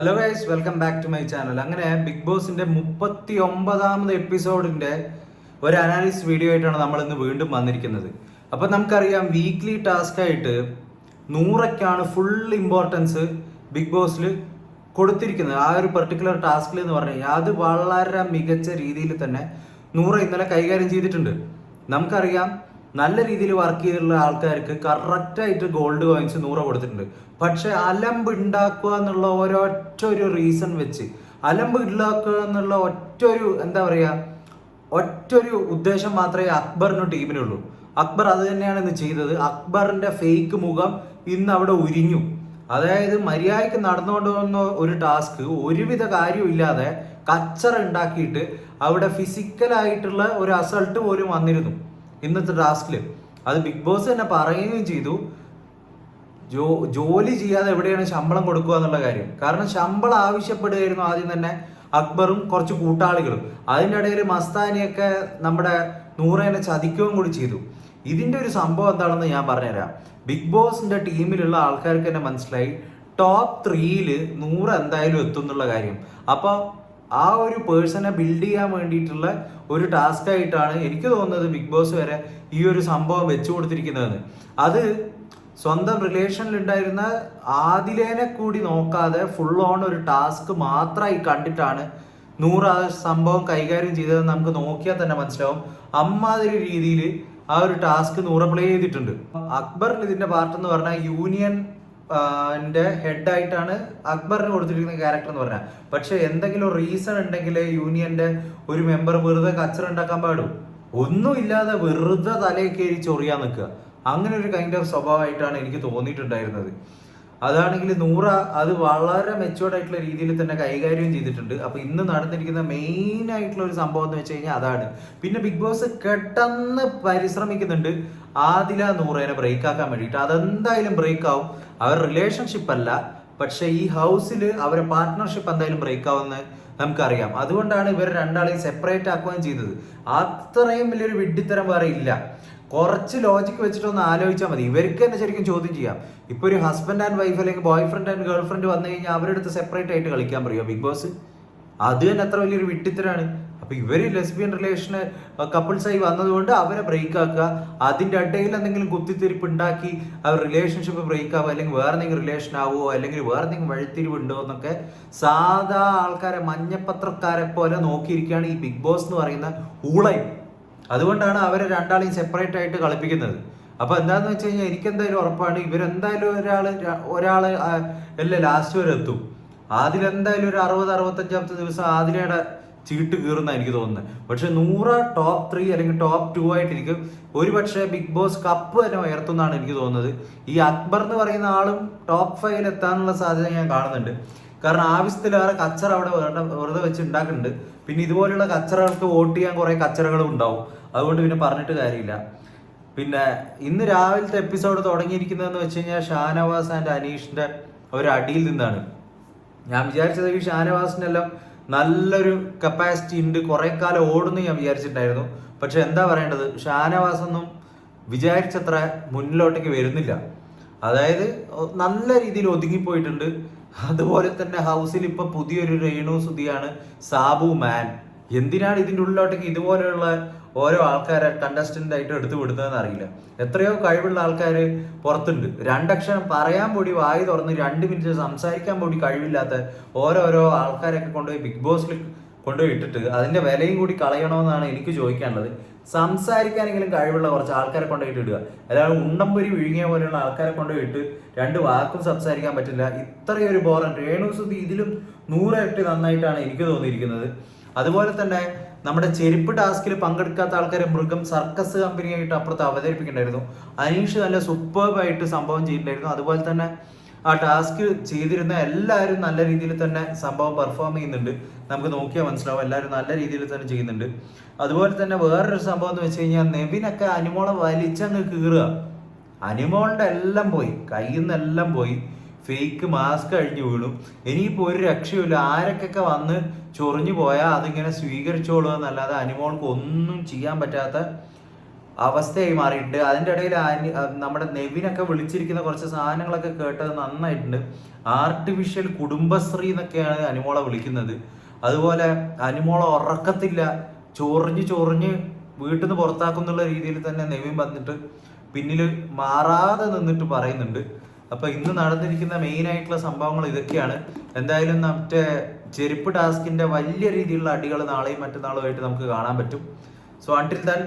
Hello guys welcome back to my channel അങ്ങനെ big ബോസിന്റെ മുപ്പത്തി ഒമ്പതാമത് എപ്പിസോഡിന്റെ ഒരു അനാലിസിസ് വീഡിയോ ആയിട്ടാണ് നമ്മൾ ഇന്ന് വീണ്ടും വന്നിരിക്കുന്നത്. അപ്പൊ നമുക്കറിയാം വീക്ക്ലി ടാസ്ക് ആയിട്ട് നൂറയ്ക്കാണ് ഫുൾ ഇമ്പോർട്ടൻസ് ബിഗ് ബോസിൽ കൊടുത്തിരിക്കുന്നത്. ആ ഒരു പെർട്ടിക്കുലർ ടാസ്കിൽ എന്ന് പറഞ്ഞു അത് വളരെ മികച്ച രീതിയിൽ തന്നെ നൂറ ഇന്നലെ കൈകാര്യം ചെയ്തിട്ടുണ്ട്. നമുക്കറിയാം നല്ല രീതിയിൽ വർക്ക് ചെയ്തിട്ടുള്ള ആൾക്കാർക്ക് കറക്റ്റായിട്ട് ഗോൾഡ് കോയിൻസ് നൂറ് കൊടുത്തിട്ടുണ്ട്. പക്ഷെ അലമ്പ് ഉണ്ടാക്കുക എന്നുള്ള ഒരൊറ്റ ഒരു റീസൺ വെച്ച് അലമ്പ് ഉണ്ടാക്കുക എന്നുള്ള ഒറ്റ ഒരു എന്താ പറയുക ഒറ്റ ഒരു ഉദ്ദേശം മാത്രമേ അക്ബറിനും ടീമിനുള്ളൂ. അക്ബർ അത് തന്നെയാണ് ഇന്ന് ചെയ്തത്. അക്ബറിന്റെ ഫേക്ക് മുഖം ഇന്ന് അവിടെ ഉരിഞ്ഞു. അതായത് മര്യാദയ്ക്ക് നടന്നുകൊണ്ട് വന്ന ഒരു ടാസ്ക് ഒരുവിധ കാര്യമില്ലാതെ കച്ചറ ഉണ്ടാക്കിയിട്ട് അവിടെ ഫിസിക്കലായിട്ടുള്ള ഒരു അസൾട്ട് പോലും വന്നിരുന്നു. ഇന്നത്തെ ടാസ്കിൽ അത് ബിഗ് ബോസ് തന്നെ പറയുകയും ചെയ്തു ജോ ജോലി ചെയ്യാതെ എവിടെയാണ് ശമ്പളം കൊടുക്കുക എന്നുള്ള കാര്യം. കാരണം ശമ്പളം ആവശ്യപ്പെടുകയായിരുന്നു ആദ്യം തന്നെ അക്ബറും കുറച്ച് കൂട്ടാളികളും. അതിന്റെ ഇടയിൽ മസ്താനിയൊക്കെ നമ്മുടെ നൂറേനെ ചതിക്കുകയും കൂടി ചെയ്തു. ഇതിന്റെ ഒരു സംഭവം എന്താണെന്ന് ഞാൻ പറഞ്ഞുതരാം. ബിഗ് ബോസിന്റെ ടീമിലുള്ള ആൾക്കാർക്ക് തന്നെ മനസ്സിലായി ടോപ്പ് ത്രീയിൽ നൂറ് എന്തായാലും എത്തും എന്നുള്ള കാര്യം. അപ്പോൾ ആ ഒരു പേഴ്സണെ ബിൽഡ് ചെയ്യാൻ വേണ്ടിയിട്ടുള്ള ഒരു ടാസ്ക് ആയിട്ടാണ് എനിക്ക് തോന്നുന്നത് ബിഗ് ബോസ് വരെ ഈ ഒരു സംഭവം വെച്ചു കൊടുത്തിരിക്കുന്നതെന്ന്. അത് സ്വന്തം റിലേഷനിൽ ഉണ്ടായിരുന്ന ആദിലേനെ കൂടി നോക്കാതെ ഫുൾ ഓൺ ഒരു ടാസ്ക് മാത്രമായി കണ്ടിട്ടാണ് നൂറ് ആ സംഭവം കൈകാര്യം ചെയ്തതെന്ന് നമുക്ക് നോക്കിയാൽ തന്നെ മനസ്സിലാവും. അമ്മാതിരി രീതിയിൽ ആ ഒരു ടാസ്ക് നൂറ് പ്ലേ ചെയ്തിട്ടുണ്ട്. അക്ബറിൽ ഇതിന്റെ പാർട്ട് എന്ന് പറഞ്ഞാൽ യൂണിയൻ ന്റെ ഹെഡായിട്ടാണ് അക്ബറിന് കൊടുത്തിരിക്കുന്ന ക്യാരക്ടർ എന്ന് പറഞ്ഞാൽ പക്ഷെ എന്തെങ്കിലും റീസൺ ഉണ്ടെങ്കിൽ യൂണിയന്റെ ഒരു മെമ്പർ വെറുതെ കച്ചറ ഉണ്ടാക്കാൻ പാടും. ഒന്നുമില്ലാതെ വെറുതെ തലയിൽ കയറി ചൊറിയാൻ നിൽക്കുക. അങ്ങനെ ഒരു കൈൻഡ് ഓഫ് സ്വഭാവമായിട്ടാണ് എനിക്ക് തോന്നിയിട്ടുണ്ടായിരുന്നത്. അതാണെങ്കിൽ നൂറ അത് വളരെ മെച്ചുവേർഡ് ആയിട്ടുള്ള രീതിയിൽ തന്നെ കൈകാര്യം ചെയ്തിട്ടുണ്ട്. അപ്പൊ ഇന്ന് നടന്നിരിക്കുന്ന മെയിൻ ആയിട്ടുള്ള ഒരു സംഭവം എന്ന് വെച്ച് കഴിഞ്ഞാൽ അതാണ്. പിന്നെ ബിഗ് ബോസ് കെട്ടെന്ന് പരിശ്രമിക്കുന്നുണ്ട്. ആദില നൂറേനെ ബ്രേക്ക് ആക്കാൻ വേണ്ടിയിട്ട്. അതെന്തായാലും ബ്രേക്ക് ആവും. അവർ റിലേഷൻഷിപ്പ് അല്ല. പക്ഷെ ഈ ഹൗസിൽ അവരെ പാർട്ട്ണർഷിപ്പ് എന്തായാലും ബ്രേക്ക് ആവുമെന്ന് നമുക്കറിയാം. അതുകൊണ്ടാണ് ഇവർ രണ്ടാളെയും സെപ്പറേറ്റ് ആക്കുകയും ചെയ്തത്. അത്രയും വലിയൊരു വിഡ്ഢിത്തരം വേറെ ഇല്ല. കുറച്ച് ലോജിക്ക് വെച്ചിട്ടൊന്ന് ആലോചിച്ചാൽ മതി. ഇവർക്ക് തന്നെ ശരിക്കും ചോദ്യം ചെയ്യാം. ഇപ്പൊ ഒരു ഹസ്ബൻഡ് ആൻഡ് വൈഫ് അല്ലെങ്കിൽ boyfriend and girlfriend വന്നു കഴിഞ്ഞാൽ അവരുടെ അടുത്ത് സെപ്പറേറ്റ് ആയിട്ട് കളിക്കാൻ പറയുമോ ബിഗ് ബോസ് അത് തന്നെ അത്ര വലിയൊരു വിട്ടിത്തരാണ് അപ്പൊ ഇവർ ലെസ്ബിയൻ റിലേഷന് കപ്പിൾസ് ആയി വന്നതുകൊണ്ട് അവരെ ബ്രേക്ക് ആക്കുക. അതിന്റെ അടയിൽ എന്തെങ്കിലും കുത്തിത്തിരിപ്പ് ഉണ്ടാക്കി അവർ റിലേഷൻഷിപ്പ് ബ്രേക്ക് ആവുക അല്ലെങ്കിൽ വേറെ എന്തെങ്കിലും റിലേഷൻ ആവുമോ അല്ലെങ്കിൽ വേറെ എന്തെങ്കിലും വഴിത്തിരിവ് ഉണ്ടോ എന്നൊക്കെ സാധാ ആൾക്കാരെ മഞ്ഞപ്പത്രക്കാരെ പോലെ നോക്കിയിരിക്കുകയാണ് ഈ ബിഗ് ബോസ് എന്ന് പറയുന്ന ഊളയും. അതുകൊണ്ടാണ് അവരെ രണ്ടാളെയും സെപ്പറേറ്റ് ആയിട്ട് കളിപ്പിക്കുന്നത്. അപ്പൊ എന്താന്ന് വെച്ച് കഴിഞ്ഞാൽ എനിക്കെന്തായാലും ഉറപ്പാണ് ഇവരെന്തായാലും ഒരാൾ ഒരാൾ അല്ല ലാസ്റ്റ് വരെ എത്തും. അതിലെന്തായാലും ഒരു അറുപത് അറുപത്തഞ്ചാമത്തെ ദിവസം ആതിരയുടെ ചീട്ട് കീറുന്ന എനിക്ക് തോന്നുന്നത് പക്ഷെ നൂറ് ടോപ്പ് ത്രീ അല്ലെങ്കിൽ ടോപ്പ് ടു ആയിട്ടിരിക്കും ഒരു പക്ഷേ ബിഗ് ബോസ് കപ്പ് തന്നെ ഉയർത്തുന്നതാണ് എനിക്ക് തോന്നുന്നത്. ഈ അക്ബർ എന്ന് പറയുന്ന ആളും ടോപ്പ് ഫൈവിൽ എത്താനുള്ള സാധ്യത ഞാൻ കാണുന്നുണ്ട്. കാരണം ആവശ്യത്തിലേറെ കച്ചറ അവിടെ വെറുതെ വെച്ച് ഉണ്ടാക്കുന്നുണ്ട്. പിന്നെ ഇതുപോലെയുള്ള കച്ചറകൾക്ക് വോട്ട് ചെയ്യാൻ കുറെ കച്ചറകളും ഉണ്ടാവും. അതുകൊണ്ട് പിന്നെ പറഞ്ഞിട്ട് കാര്യമില്ല. പിന്നെ ഇന്ന് രാവിലത്തെ എപ്പിസോഡ് തുടങ്ങിയിരിക്കുന്നതെന്ന് വെച്ച് കഴിഞ്ഞാൽ ഷാനവാസ് ആൻഡ് അനീഷിന്റെ ഒരു അടിയിൽ നിന്നാണ്. ഞാൻ വിചാരിച്ചത് ഈ ഷാനവാസിനെല്ലാം നല്ലൊരു കപ്പാസിറ്റി ഉണ്ട്. കുറെ കാലം ഓടുന്നു ഞാൻ വിചാരിച്ചിട്ടുണ്ടായിരുന്നു. പക്ഷെ എന്താ പറയേണ്ടത്? ഷാനവാസ് ഒന്നും വിചാരിച്ചത്ര മുന്നിലോട്ടേക്ക് വരുന്നില്ല. അതായത് നല്ല രീതിയിൽ ഒതുങ്ങിപ്പോയിട്ടുണ്ട്. അതുപോലെ തന്നെ ഹൗസിൽ ഇപ്പൊ പുതിയൊരു രേണു സുധിയാണ് സാബു മാൻ. എന്തിനാണ് ഇതിന്റെ ഉള്ളിലോട്ടേക്ക് ഇതുപോലെയുള്ള ഓരോ ആൾക്കാരെ കണ്ടസ്റ്റന്റ് ആയിട്ട് എടുത്തു വിടുന്നതെന്ന് അറിയില്ല. എത്രയോ കഴിവുള്ള ആൾക്കാർ പുറത്തുണ്ട്. രണ്ടക്ഷരം പറയാൻ കൂടി വായി തുറന്ന് രണ്ട് മിനിറ്റ് സംസാരിക്കാൻ കൂടി കഴിവില്ലാത്ത ഓരോരോ ആൾക്കാരൊക്കെ കൊണ്ടുപോയി ബിഗ് ബോസിൽ കൊണ്ടുപോയി ഇട്ടിട്ട് അതിന്റെ വിലയും കൂടി കളയണമെന്നാണ് എനിക്ക് ചോദിക്കാനുള്ളത്. സംസാരിക്കാനെങ്കിലും കഴിവുള്ള കുറച്ച് ആൾക്കാരെ കൊണ്ടുപോയിട്ട് ഇടുക അല്ലാതെ ഉണ്ടംപൊരി വിഴുങ്ങിയ പോലെയുള്ള ആൾക്കാരെ കൊണ്ടുപോയി ഇട്ട് രണ്ട് വാക്കും സംസാരിക്കാൻ പറ്റില്ല. ഇത്രയൊരു ബോറൻ. രേണു സുതി ഇതിലും നൂറിരട്ടി നന്നായിട്ടാണ് എനിക്ക് തോന്നിയിരിക്കുന്നത്. അതുപോലെ തന്നെ നമ്മുടെ ചെരുപ്പ് ടാസ്കിൽ പങ്കെടുക്കാത്ത ആൾക്കാരെ മൃഗം സർക്കസ് കമ്പനിയായിട്ട് അപ്പുറത്ത് അവതരിപ്പിക്കണ്ടായിരുന്നു. അനീഷ് നല്ല സൂപ്പർബായിട്ട് സംഭവം ചെയ്തിട്ടുണ്ടായിരുന്നു. അതുപോലെ തന്നെ ആ ടാസ്ക് ചെയ്തിരുന്ന എല്ലാവരും നല്ല രീതിയിൽ തന്നെ സംഭവം പെർഫോം ചെയ്യുന്നുണ്ട്. നമുക്ക് നോക്കിയാൽ മനസ്സിലാവും. എല്ലാവരും നല്ല രീതിയിൽ തന്നെ ചെയ്യുന്നുണ്ട്. അതുപോലെ തന്നെ വേറൊരു സംഭവം എന്ന് വെച്ച് കഴിഞ്ഞാൽ നെവിനൊക്കെ അനുമോളെ വലിച്ചങ്ങ് കീറുക. അനുമോളിന്റെ എല്ലാം പോയി. കയ്യിൽ നിന്നെല്ലാം പോയി. ഫേക്ക് മാസ്ക് അഴിഞ്ഞു വീണു. ഇനിയിപ്പോൾ ഒരു രക്ഷയുമില്ല. ആരൊക്കെ വന്ന് ചൊറിഞ്ഞു പോയാൽ അതിങ്ങനെ സ്വീകരിച്ചോളൂ എന്നല്ലാതെ അനുമോൾക്ക് ഒന്നും ചെയ്യാൻ പറ്റാത്ത അവസ്ഥയായി മാറിയിട്ടുണ്ട്. അതിന്റെ ഇടയിൽ നമ്മുടെ നെവിനൊക്കെ വിളിച്ചിരിക്കുന്ന കുറച്ച് സാധനങ്ങളൊക്കെ കേട്ടത് നന്നായിട്ടുണ്ട്. ആർട്ടിഫിഷ്യൽ കുടുംബശ്രീ എന്നൊക്കെയാണ് അനുമോളെ വിളിക്കുന്നത്. അതുപോലെ അനുമോളെ ഉറക്കത്തില്ല. ചൊറിഞ്ഞ് ചൊറിഞ്ഞ് വീട്ടിൽ നിന്ന് പുറത്താക്കുന്നുള്ള രീതിയിൽ തന്നെ നെവിൻ വന്നിട്ട് പിന്നിൽ മാറാതെ നിന്നിട്ട് പറയുന്നുണ്ട്. അപ്പൊ ഇന്ന് നടന്നിരിക്കുന്ന മെയിൻ ആയിട്ടുള്ള സംഭവങ്ങൾ ഇതൊക്കെയാണ്. എന്തായാലും മറ്റേ ചെരുപ്പ് ടാസ്കിന്റെ വലിയ രീതിയിലുള്ള അടികൾ നാളെയും മറ്റന്നാളുമായിട്ട് നമുക്ക് കാണാൻ പറ്റും. So until then